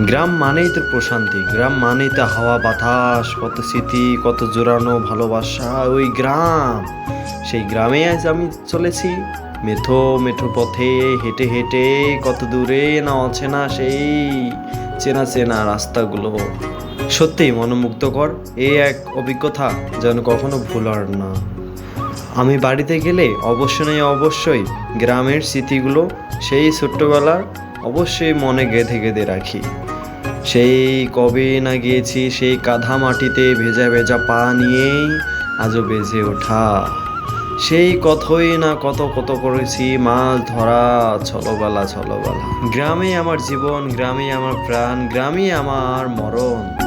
গ্রাম মানেই তো প্রশান্তি, গ্রাম মানেই তো হাওয়া, বাতাস, কত স্মৃতি, কত জোরানো ভালোবাসা। ওই গ্রাম, সেই গ্রামে আজ আমি চলেছি। মেঠো মেঠো পথে হেঁটে হেঁটে কত দূরে না অচেনা সেই চেনা চেনা রাস্তাগুলো। সত্যিই মনোমুগ্ধকর এই এক অভিজ্ঞতা যেন কখনো ভুলার না। আমি বাড়িতে গেলে অবশ্যই অবশ্যই গ্রামের স্মৃতিগুলো সেই ছোট্টবেলার অবশ্যই মনে গেঁথে গেঁথে রাখি। সেই কবে না গিয়েছি, সেই কাঁধা মাটিতে ভেজা ভেজা পা নিয়েই আজও বেজে ওঠা। সেই কথই না কত কত করেছি, মাছ ধরা, ছলবেলা ছলবেলা। গ্রামে আমার জীবন, গ্রামে আমার প্রাণ, গ্রামে আমার মরণ।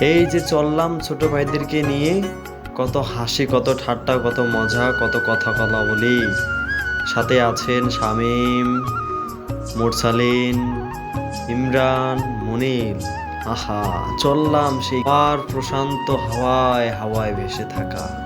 এই যে চললাম ছোট ভাইদেরকে নিয়ে, কত হাসি, কত ঠাট্টা, কত মজা, কত কথা কথা বলি। সাথে আছেন শামীম, মোরসালিন, ইমরান, মনিল। আহা, চললাম সেই আর প্রশান্ত হাওয়ায় হাওয়ায় ভেসে থাকা।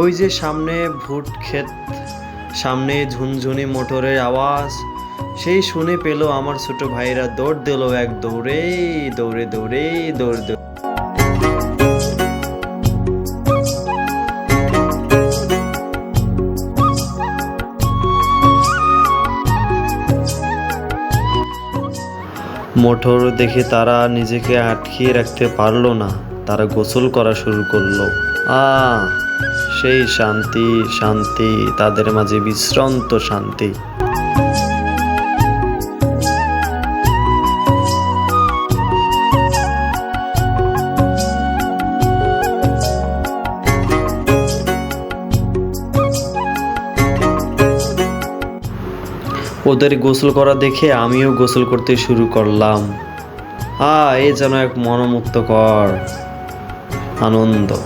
ওই যে সামনে ভুট ক্ষেত, সামনে ঝুনঝুনি মোটরের আওয়াজ, সেই শুনে পেল আমার ছোট ভাইরা দৌড় দিল এক দৌড়ে দৌড়ে দৌড়ে, দৌড় দৌড়। মোটর দেখে তারা নিজেকে আটকিয়ে রাখতে পারল না, তারা গোসল করা শুরু করল। আ সেই শান্তি শান্তি, তাদের মাঝে বিশ্রান্ত শান্তি। ওদের গোসল করা দেখে আমিও গোসল করতে শুরু করলাম। আ, এ যেন এক মনোমুক্তকর আনন্দ।